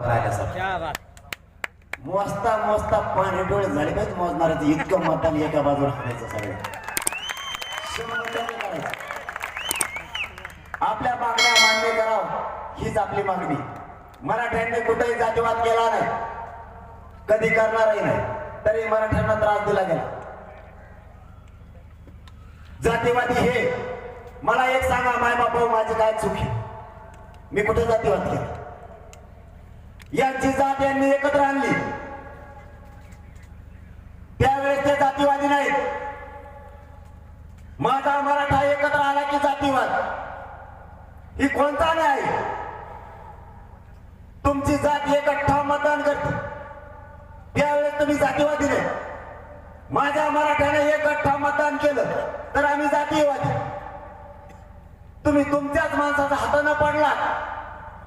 राहिला सर क्या बात मोजता मोजता पाणी डोळे झाले पाहिजे मोजणाऱ्याचं. इतकं मतदान एका बाजूला करायचं सगळं. आपल्या मागण्या मान्य करावं. हीच आपली मागणी. मराठ्यांनी कुठेही जातीवाद केला नाही. कधी करणारही नाही. तरी मराठ्यांना त्रास दिला गेला. जातीवादी हे. मला एक सांगा माय बापा माझी काय चुकी मी कुठे जातीवाद केला? यांची जात यांनी एकत्र आणली. त्यावेळेस ते जातीवादी नाहीत. माझा मराठा एकत्र आला की जातीवाद? ही कोणता न्याय? तुमची जात एकठा मतदान करते. त्यावेळेस तुम्ही जातीवादी नाही. माझ्या मराठ्याने एकठा मतदान केलं तर आम्ही जातीयवादी. तुम्ही तुमच्याच माणसाचा हातानं पडला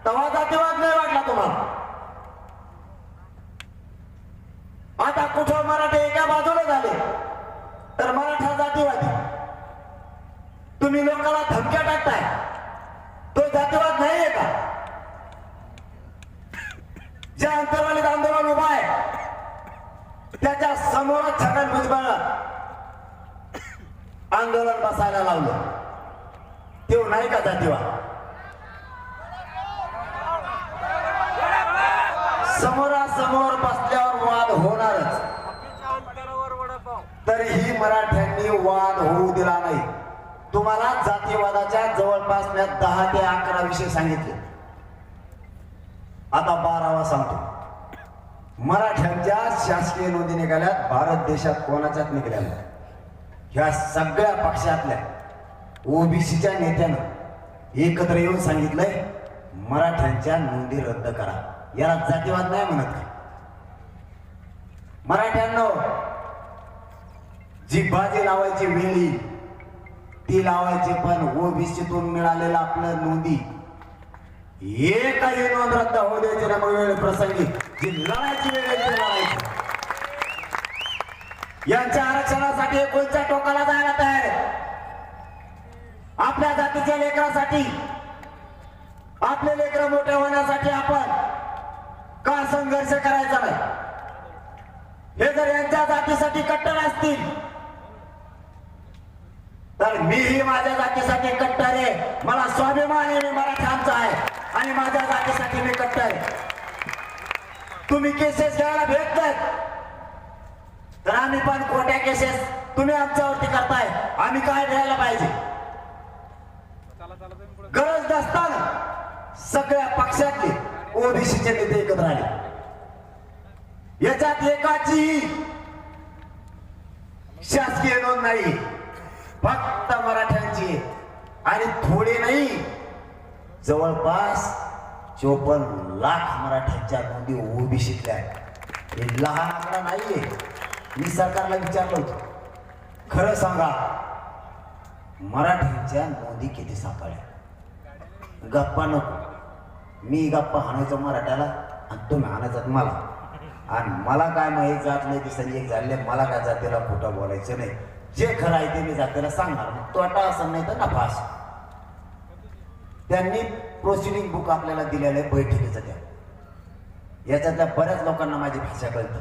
तेव्हा जातीवाद नाही वाटला तुम्हाला. आता मराठे एका बाजूला झाले. तर मराठा जातीवादी. तुम्ही लोकांना धमक्या टाकताय. तो जातीवाद नाहीये का? जे अंतर्वालीत आंदोलन उभा आहे त्याच्या समोरच छगन भुजबळ आंदोलन बसायला लावलं. तेव्हा नाही का जातीवाद? समोरासमोर बसल्यावर वाद होणारच तरीही मराठ्यांनी वाद होऊ दिला नाही. तुम्हाला जातीवादाच्या जवळपास मी दहा ते अकरा विषय सांगितले. आता बारावा सांगतो. मराठ्यांच्या शासकीय नोंदी निघाल्यात भारत देशात कोणाच्यात निघाल्या ह्या सगळ्या पक्षातल्या ओबीसीच्या नेत्यानं एकत्र येऊन सांगितलंय मराठ्यांच्या नोंदी रद्द करा. याला जातीवाद नाही म्हणत मराठ्यांना जी बाजी लावायची वेळी ती लावायची पण ओबीसीतून मिळालेलं आपलं नोंदी. एकही नोंद रद्द होऊ द्यायची ना मग वेळ प्रसंगी जी लढायची वेळ लढायची. यांच्या आरक्षणासाठी कोणत्या टोकाला जायला तयार आपल्या जातीच्या लेकरासाठी आपले लेकर मोठे होण्यासाठी आपण का संघर्ष करायचा नाही? हे जर यांच्या जातीसाठी कट्टर असतील तर मीही माझ्या जातीसाठी कट्टर आहे. मला स्वाभिमान आहे मी मराठ्यांचा आहे. आणि माझ्या जातीसाठी मी कट्टर आहे. तुम्ही केसेस घ्यायला भेटतात तर आम्ही पण खोट्या केसेस तुम्ही आमच्यावरती करताय. आम्ही काय घ्यायला पाहिजे? गरज नसताना सगळ्या पक्षातले ओबीसीचे नेते एकत्र आले. याच्यात एकाची शासकीय नोंद नाही. फक्त मराठ्यांची आणि थोडे नाही जवळपास चोपन्न लाख मराठ्यांच्या नोंदी ओबीसीतल्या आहेत. हे लहान आकडा नाहीये. मी सरकारला विचारलं होतं खरं सांगा मराठ्यांच्या नोंदी किती सापडल्या? गप्पा नको. मी गप्पा हाणायचो मराठ्याला आणि तुम्ही हाणायचात मला. आणि मला काय माहीत जात नाही की एक झाले मला काय जातीला खोटं बोलायचं नाही. जे खरं आहे ते मी जातीला सांगणार. तोटा असं नाही तर नफा असं त्यांनी प्रोसिडिंग बुक आपल्याला दिलेलं आहे बैठकीचं त्या. याच्यातल्या बऱ्याच लोकांना माझी भाषा कळते.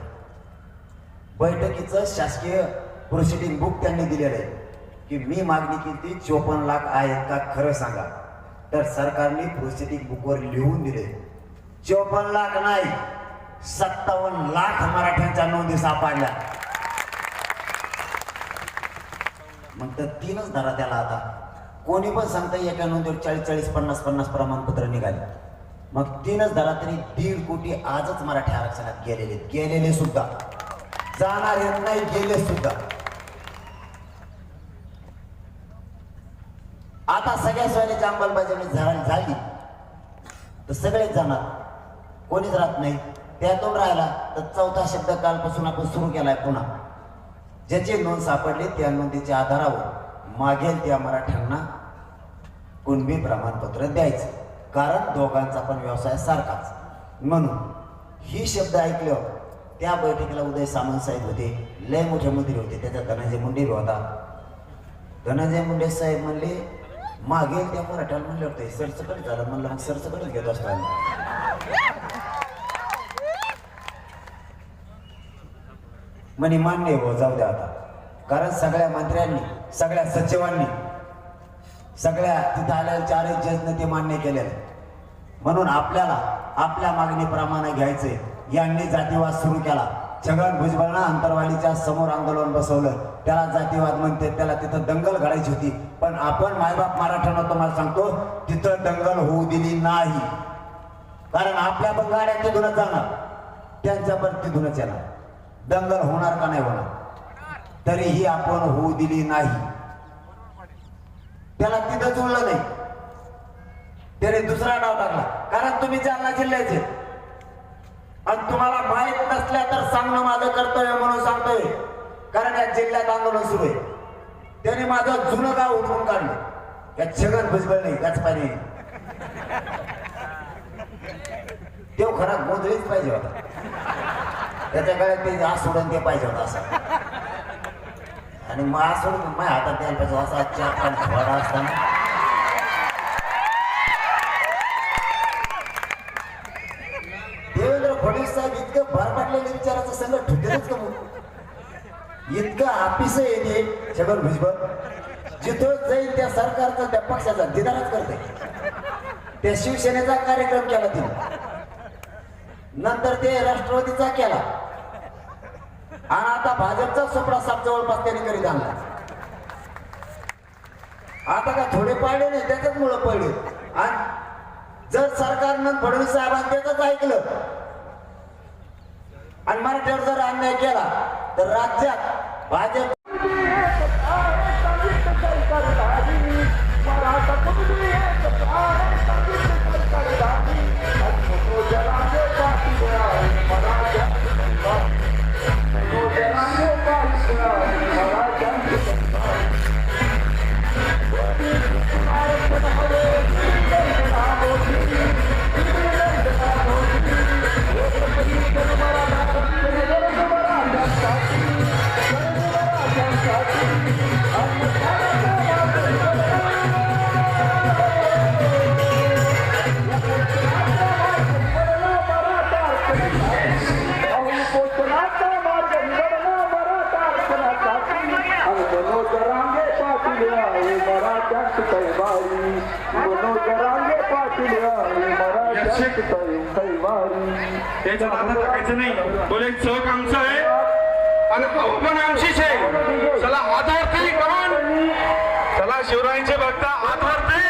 बैठकीचं शासकीय प्रोसिडिंग बुक त्यांनी दिलेलं आहे की मी मागणी केली चोपन्न लाख आहेत का खरं सांगा. तर सरकारने प्रोसिडिंग बुकवर लिहून दिले. चोपन्न लाख नाही सत्तावन्न लाख मराठ्यांच्या नोंदी सापडल्या. मग तर तीनच धरा त्याला आता. कोणी पण सांगता एका नोंदीवर चाळीस चाळीस पन्नास पन्नास प्रमाणपत्र निघाले. मग तीनच धरा तरी दीड कोटी आजच मराठी आरक्षणात गेलेले गेलेले सुद्धा. जाणारे नाही गेले सुद्धा. आता सगळ्या सोयीची अंमलबजावणी झाली. तर सगळेच जाणार. कोणीच राहत नाही. त्यातून राहिला तर चौथा शब्द कालपासून आपण सुरू केलाय पुन्हा. ज्याची नोंद सापडली त्या नोंदीच्या आधारावर मागेल त्या मराठ्यांना कुणबी प्रमाणपत्र द्यायचं. कारण दोघांचा पण व्यवसाय सारखाच. म्हणून ही शब्द ऐकल्यावर त्या बैठकीला उदय सामंत साहेब होते. लय मोठे मंदिर होते. त्याचा धनंजय मुंडे होता. धनंजय मुंडे साहेब म्हणले मागेल त्या मराठ्याला म्हणले होते सरसकट झालं. म्हणलं मग सरसकटच घेत असतो म्हणे मान्य हो जाऊ द्या आता. कारण सगळ्या मंत्र्यांनी सगळ्या सचिवांनी सगळ्या तिथं आलेल्या चारही जजनं ते मान्य केलेलं म्हणून आपल्याला आपल्या मागणीप्रमाणे घ्यायचे यांनी जातीवाद सुरू केला. छगन भुजबळनं अंतरवालीच्या समोर आंदोलन बसवलं. त्याला जातीवाद म्हणते त्याला तिथं दंगल घडायची होती. पण आपण मायबाप मराठ्यानं तुम्हाला सांगतो तिथं दंगल होऊ दिली नाही. कारण आपल्या पण गाड्या तिथूनच जाणार. त्यांच्या पण तिथूनच येणार. दंगल होणार का नाही होणार? तरीही आपण होऊ दिली नाही. त्याला तिथं जुळलं नाही. त्याने दुसरा डाव टाकला. कारण तुम्ही जालना जिल्ह्याचे. आणि तुम्हाला माहीत नसल्या तर सांगणं माझं कर्तव्य म्हणून सांगतोय. कारण या जिल्ह्यात आंदोलन सुरू आहे. त्याने माझं जुनं गाव उठवून काढलं. या छगन भुजबळ नाही त्याच पाणी तेव्हा खरा गोंधळीच पाहिजे होता. त्याच्या काळात ते आज सोडून ते पाहिजे होता असं. आणि मग आज सोडून माझ्या हातात द्यायला पाहिजे असा चार पाच घोडा असताना. देवेंद्र फडणवीस साहेब इतकं भार विचाराचं सगळं ठुकेलच का मग? इतकं आपिस येते छगन भुजबळ. जिथं जाईल त्या सरकारचा त्या पक्षाचा दिदारच करते. त्या शिवसेनेचा कार्यक्रम केला तिने. नंतर ते राष्ट्रवादीचा केला. आणि आता भाजपचा सुपडा साप जवळपास त्यांनी करीत आणला आता का थोडे पाडले नाही त्याच्याच मुळे पडले. आणि जर सरकारनं फडणवीस साहेबांनी त्याच ऐकलं आणि मराठ्यावर जर अन्याय केला तर राज्यात भाजप त्याच्यात आता टाकायचं नाही. बोले चौक आमचं आहे. आणि भाऊ पण आमचीच आहे. चला हात वरती कमान चला शिवरायांचे भक्त हात वरती